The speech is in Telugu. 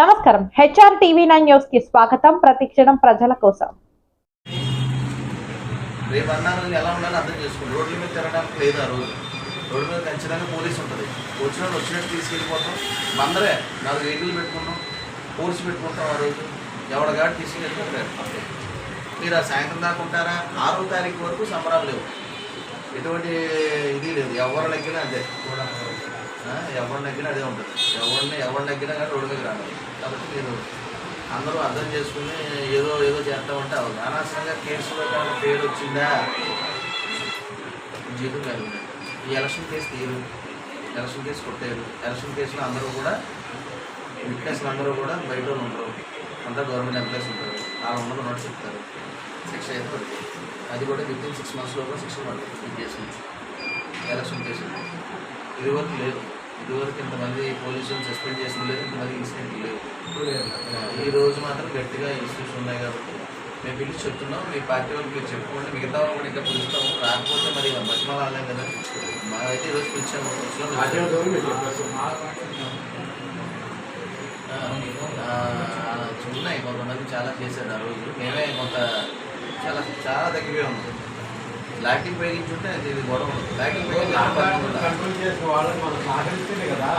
నమస్కారం. హెచ్ఆర్ టీవీ నైన్ న్యూస్కి స్వాగతం. ప్రతిక్షణం ప్రజల కోసం. రేపు అన్నా రోజు ఎలా ఉండాలో అర్థం చేసుకోండి. రోడ్ల మీద తిరగడానికి లేదు ఆ రోజు. రోడ్డు మీద ఖచ్చితంగా పోలీస్ ఉంటుంది. వచ్చిన వాళ్ళు వచ్చినట్టు తీసుకెళ్ళిపోతాం. బందరే నాలుగు వెహికల్ పెట్టుకుంటాం పోలీసు పెట్టుకుంటాం ఆ రోజు. ఎవడ తీసుకెళ్ళిపోతారు మీరు ఆ సాయంత్రం దాకా ఉంటారా? ఆరో తారీఖు వరకు సంబరాలు లేవు. ఎటువంటి ఇది లేదు. ఎవరి దగ్గర అదే. ఎవరి ఎవరు అదే ఉంటుంది. ఎవరిని ఎవరి నెగ్గినా కానీ రోడ్డు మీద రావాలి. కాబట్టి మీరు అందరూ అర్థం చేసుకుని ఏదో ఏదో చేస్తామంటే అవ్వదు అనవసరంగా కేసులో కానీ పేరు వచ్చిందా? జీతం కాదు. ఈ ఎలక్షన్ కేసు తీరు. ఎలక్షన్ కేసు కొట్టారు. ఎలక్షన్ కేసులో అందరూ కూడా విట్నెస్లు అందరూ కూడా బయట ఉంటారు అంతా గవర్నమెంట్ ఎంప్లాయీస్ ఉంటారు. ఆ వందలు నోట్ చెప్తారు. శిక్ష అయితే అది కూడా విత్ ఇన్ సిక్స్ మంత్స్ లోపల శిక్ష పడుతుంది ఈ కేసు ఎలక్షన్ కేసు. ఇదివరకు లేదు. ఇదివరకు ఇంతమంది పోలీసులు సస్పెండ్ చేసిన లేదు ఇంతమంది ఇన్సిడెంట్ లేవు. ఈ రోజు మాత్రం గట్టిగా ఇన్స్టిట్యూషన్ ఉన్నాయి కాబట్టి మేము పిలిచి చెప్తున్నాం మీ పార్టీ వాళ్ళకి మీరు చెప్పుకోండి. మిగతా వాళ్ళు కూడా ఇంకా పిలుస్తాము రాకపోతే మరి బతిమాల ఆడలేం కదా. మా అయితే ఈరోజు పిలిచాము ఉన్నాయి కొంతమంది చాలా చేశారు ఆ రోజు. మేమే కొంత చాలా చాలా తగ్గిపోయి ఉన్నాం. లాటింగ్ ఉపయోగించుంటే అది ఇది గొడవ. లాటింగ్ ఉపయోగించి కంట్రోల్ చేసిన వాళ్ళని మనం సహకరిస్తేనే కదా